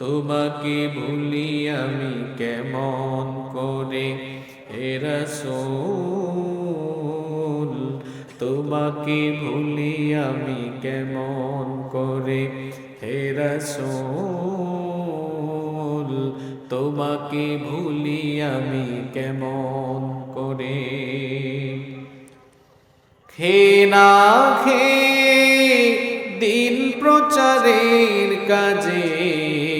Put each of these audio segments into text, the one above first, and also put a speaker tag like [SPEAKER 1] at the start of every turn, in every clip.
[SPEAKER 1] তোমাকে ভুলি আমি কেমন করে? হেরাসুল তোমাকে ভুলি আমি কেমন করে? হেরাসুল তোমাকে ভুলি আমি কেমন করে? খে না খে, দিন প্রচারের কাজে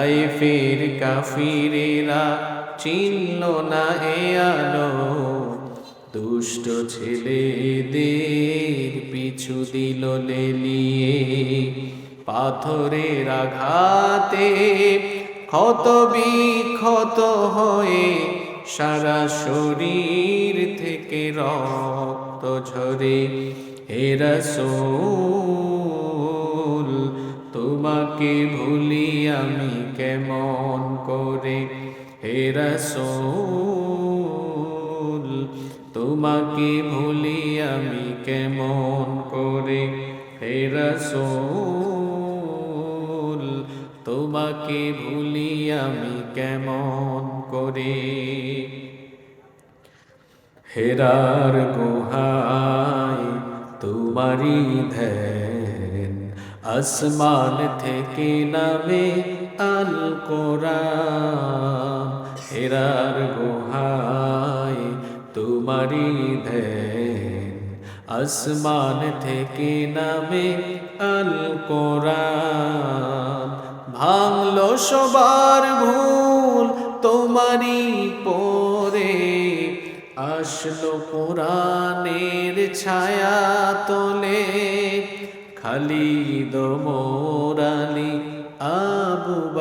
[SPEAKER 1] তাই ফের কাফিরেরা চিনল না এ আলো। দুষ্ট ছেলেদের পিছু দিল লেলিয়ে। পাথরের আঘাতে ক্ষত বিক্ষত হয়ে সারা শরীর থেকে রক্ত ঝরে। হেরসোল তোমাকে ভুলি হেরসোল তোমাকে ভুলি আমি কেমন করে? হেরসোল তোমাকে ভুলি আমি কেমন করে? হেরার গুহায় তোমারি ধ্যান, আসমান থেকে নামে আল কোরআন হেরার গুহায় তোমারি ধ্যান। আসমান থেকে নামে আল কোরআন ভাঙলো সবার ভুল তোমারই পরে। আসলো কোরআনের ছায়া তোলে, খালিদ মোরালি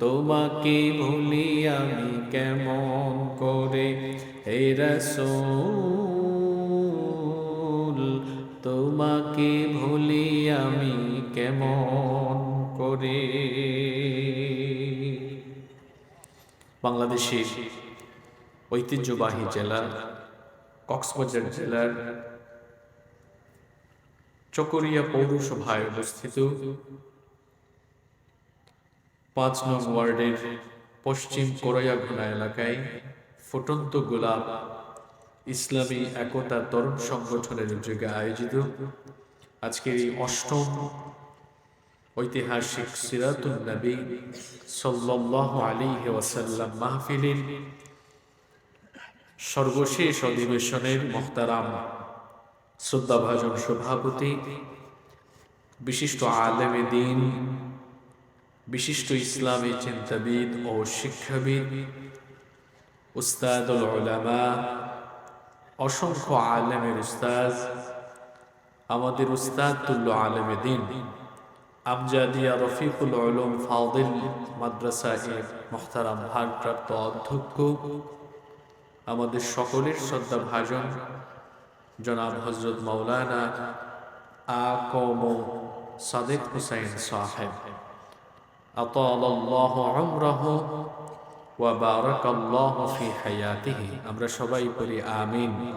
[SPEAKER 1] তোমাকে ভুলি আমি কেমন করে? হেরসোল তোমাকে ভুলি আমি কেমন করে? বাংলাদেশের ঐতিহ্যবাহী জেলা কক্সবাজার জেলার চকরিয়া পৌরসভায় অবস্থিত পাঁচ নং ওয়ার্ডের পশ্চিম কোরাইয়াঘোনা এলাকায় ফুটন্ত গোলাপ ইসলামী একতা তরুণ সংগঠনের উদ্যোগে আয়োজিত আজকের এই অষ্টম ঐতিহাসিক সিরাতুল নবী সাল্লাল্লাহু আলাইহি ওয়াসাল্লাম মাহফিলের সর্বশেষ অধিবেশনের মোহতারাম শ্রদ্ধাভাজন সভাপতি, বিশিষ্ট আলেমে দিন বিশিষ্ট ইসলামী চিন্তাবিদ ও শিক্ষাবিদ, উস্তাদুল উলামা, অসংখ্য আলেমের উস্তাদ, আমাদের উস্তাদ তুল্য আলেমে দিন, আমজাদিয়া রফিকুল উলুম ফাউদিল মাদ্রাসা মোহতারাম ভারপ্রাপ্ত অধ্যক্ষ, আমাদের সকলের শ্রদ্ধা ভাজন, জনাব হজরত মৌলানা আকম সাদেক হুসাইন সাহেব। أطال الله عمره وبارك الله في حياته أمر شباب آمين, آمين.